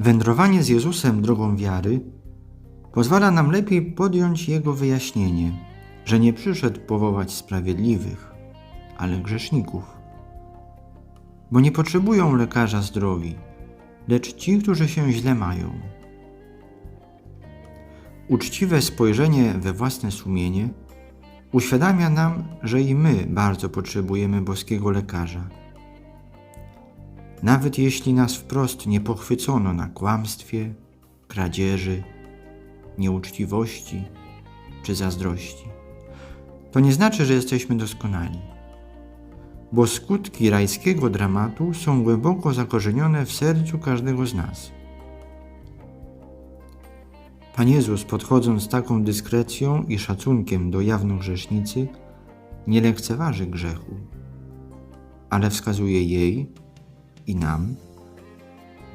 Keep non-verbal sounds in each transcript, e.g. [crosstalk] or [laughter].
Wędrowanie z Jezusem drogą wiary pozwala nam lepiej podjąć Jego wyjaśnienie, że nie przyszedł powołać sprawiedliwych, ale grzeszników. Bo nie potrzebują lekarza zdrowi, lecz ci, którzy się źle mają. Uczciwe spojrzenie we własne sumienie uświadamia nam, że i my bardzo potrzebujemy boskiego lekarza. Nawet jeśli nas wprost nie pochwycono na kłamstwie, kradzieży, nieuczciwości czy zazdrości, to nie znaczy, że jesteśmy doskonali, bo skutki rajskiego dramatu są głęboko zakorzenione w sercu każdego z nas. Pan Jezus, podchodząc z taką dyskrecją i szacunkiem do jawnogrzesznicy, nie lekceważy grzechu, ale wskazuje jej i nam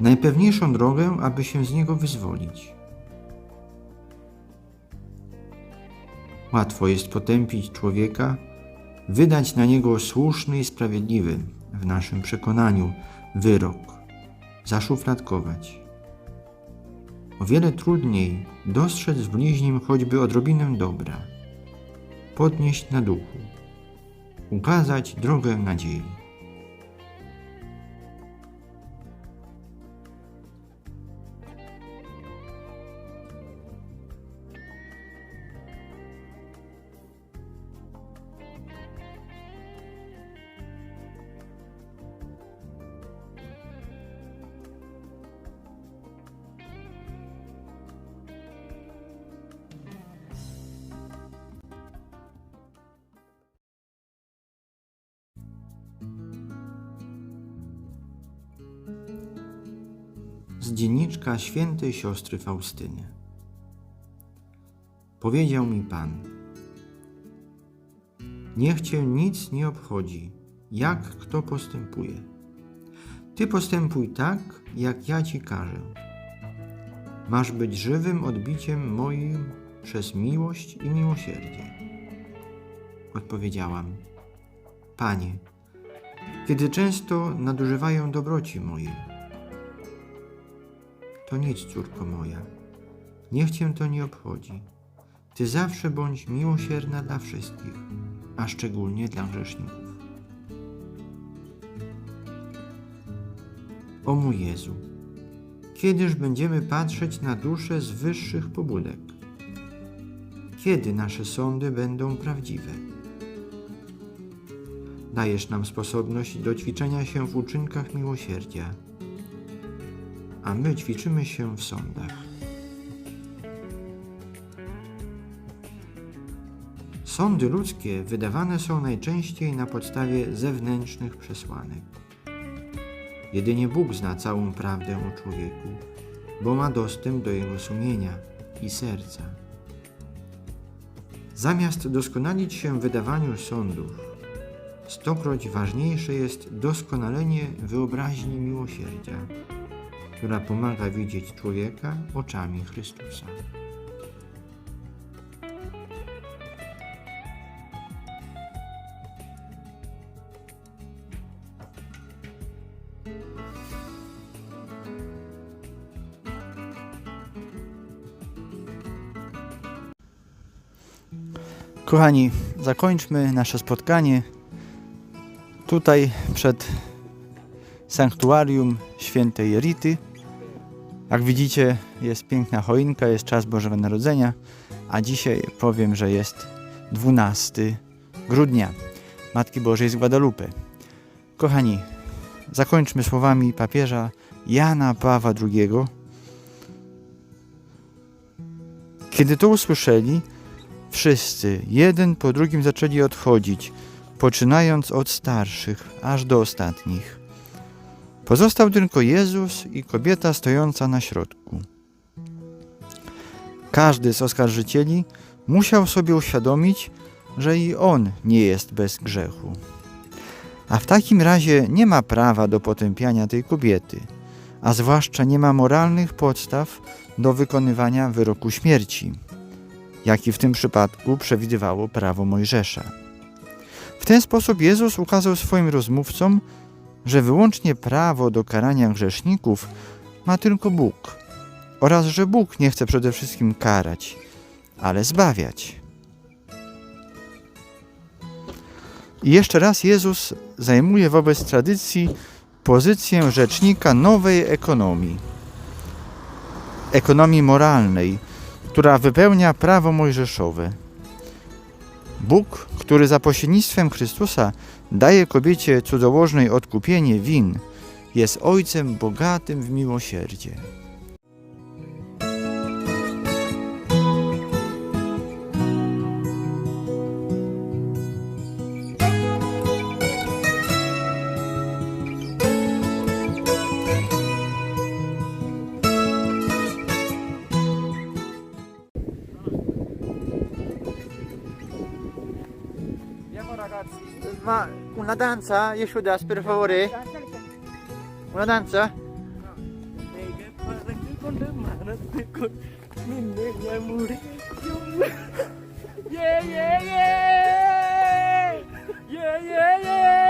najpewniejszą drogę, aby się z niego wyzwolić. Łatwo jest potępić człowieka, wydać na niego słuszny i sprawiedliwy w naszym przekonaniu wyrok, zaszufladkować. O wiele trudniej dostrzec w bliźnim choćby odrobinę dobra, podnieść na duchu, ukazać drogę nadziei. Z dzienniczka świętej siostry Faustyny. Powiedział mi Pan: Niech cię nic nie obchodzi, jak kto postępuje. Ty postępuj tak, jak ja ci każę. Masz być żywym odbiciem moim przez miłość i miłosierdzie. Odpowiedziałam: Panie, kiedy często nadużywają dobroci mojej, to nic, córko moja. Niech cię to nie obchodzi. Ty zawsze bądź miłosierna dla wszystkich, a szczególnie dla grzeszników. O mój Jezu, kiedyż będziemy patrzeć na duszę z wyższych pobudek? Kiedy nasze sądy będą prawdziwe? Dajesz nam sposobność do ćwiczenia się w uczynkach miłosierdzia a my ćwiczymy się w sądach. Sądy ludzkie wydawane są najczęściej na podstawie zewnętrznych przesłanek. Jedynie Bóg zna całą prawdę o człowieku, bo ma dostęp do jego sumienia i serca. Zamiast doskonalić się w wydawaniu sądów, stokroć ważniejsze jest doskonalenie wyobraźni miłosierdzia która pomaga widzieć człowieka oczami Chrystusa. Kochani, zakończmy nasze spotkanie tutaj przed sanktuarium świętej Rity. Jak widzicie, jest piękna choinka, jest czas Bożego Narodzenia, a dzisiaj powiem, że jest 12 grudnia Matki Bożej z Guadalupe. Kochani, zakończmy słowami papieża Jana Pawła II. Kiedy to usłyszeli, wszyscy, jeden po drugim zaczęli odchodzić, poczynając od starszych, aż do ostatnich. Pozostał tylko Jezus i kobieta stojąca na środku. Każdy z oskarżycieli musiał sobie uświadomić, że i on nie jest bez grzechu. A w takim razie nie ma prawa do potępiania tej kobiety, a zwłaszcza nie ma moralnych podstaw do wykonywania wyroku śmierci, jaki w tym przypadku przewidywało prawo Mojżesza. W ten sposób Jezus ukazał swoim rozmówcom, że wyłącznie prawo do karania grzeszników ma tylko Bóg oraz że Bóg nie chce przede wszystkim karać, ale zbawiać. I jeszcze raz Jezus zajmuje wobec tradycji pozycję rzecznika nowej ekonomii. Ekonomii moralnej, która wypełnia prawo mojżeszowe. Bóg, który za pośrednictwem Chrystusa daje kobiecie cudzołożnej odkupienie win, jest Ojcem bogatym w miłosierdzie. ma una danza, io ci das per favore. Una danza? Yeah, yeah, yeah! Yeah, yeah, yeah!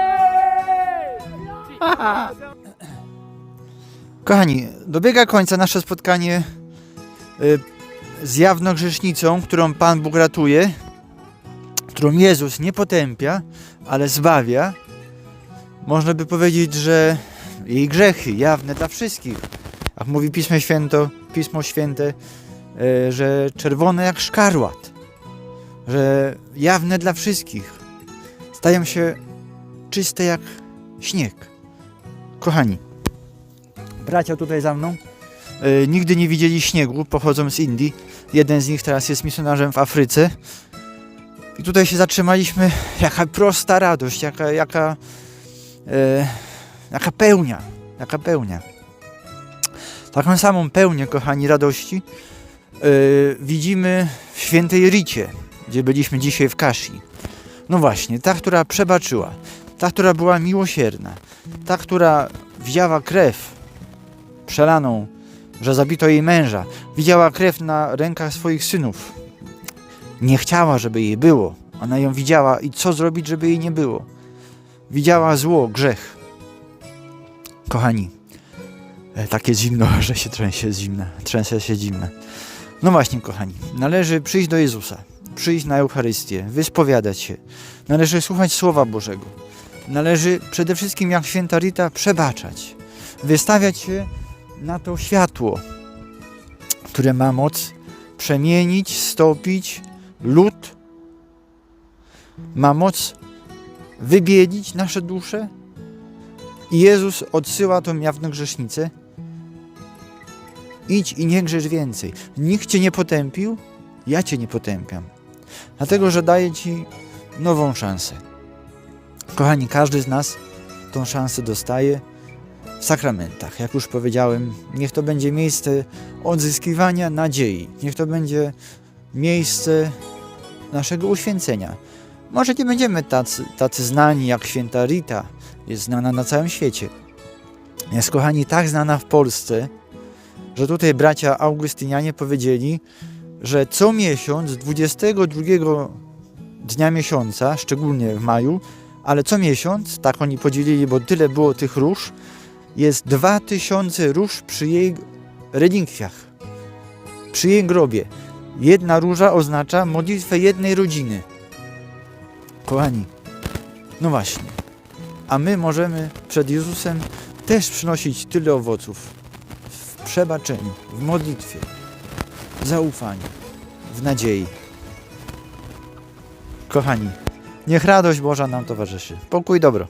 Kochani, dobiega końca nasze spotkanie y, z jawną grzesznicą, którą Pan Bóg ratuje którą Jezus nie potępia, ale zbawia. Można by powiedzieć, że jej grzechy jawne dla wszystkich. Jak mówi Pismo Święto, Pismo Święte, y, że czerwone jak szkarłat, że jawne dla wszystkich, stają się czyste jak śnieg. Kochani, bracia tutaj za mną e, nigdy nie widzieli śniegu, pochodzą z Indii. Jeden z nich teraz jest misjonarzem w Afryce. I tutaj się zatrzymaliśmy. Jaka prosta radość, jaka, jaka, e, jaka pełnia, jaka pełnia. Taką samą pełnię, kochani, radości e, widzimy w świętej Ricie, gdzie byliśmy dzisiaj w Kashi. No właśnie, ta, która przebaczyła, ta, która była miłosierna, ta, która wzięła krew przelaną, że zabito jej męża. Widziała krew na rękach swoich synów. Nie chciała, żeby jej było. Ona ją widziała i co zrobić, żeby jej nie było. Widziała zło, grzech. Kochani, e, takie zimno, [laughs] że się trzęsie zimna, trzęsie się zimna. No właśnie, kochani, należy przyjść do Jezusa, przyjść na Eucharystię, wyspowiadać się. Należy słuchać Słowa Bożego. Należy przede wszystkim, jak święta Rita, przebaczać. Wystawiać się na to światło, które ma moc przemienić, stopić lód, ma moc wybielić nasze dusze. I Jezus odsyła tą jawną grzesznicę. Idź i nie grzesz więcej. Nikt cię nie potępił, ja cię nie potępiam. Dlatego, że daję ci nową szansę. Kochani, każdy z nas tą szansę dostaje w sakramentach. Jak już powiedziałem, niech to będzie miejsce odzyskiwania nadziei. Niech to będzie miejsce naszego uświęcenia. Może nie będziemy tacy, tacy znani jak święta Rita, jest znana na całym świecie. Jest, kochani, tak znana w Polsce, że tutaj bracia Augustynianie powiedzieli, że co miesiąc, 22 dnia miesiąca, szczególnie w maju, ale co miesiąc, tak oni podzielili, bo tyle było tych róż, jest 2000 róż przy jej relikwiach, przy jej grobie. Jedna róża oznacza modlitwę jednej rodziny. Kochani, no właśnie. A my możemy przed Jezusem też przynosić tyle owoców w przebaczeniu, w modlitwie, w zaufaniu, w nadziei. Kochani, niech radość Boża nam towarzyszy. Pokój dobro.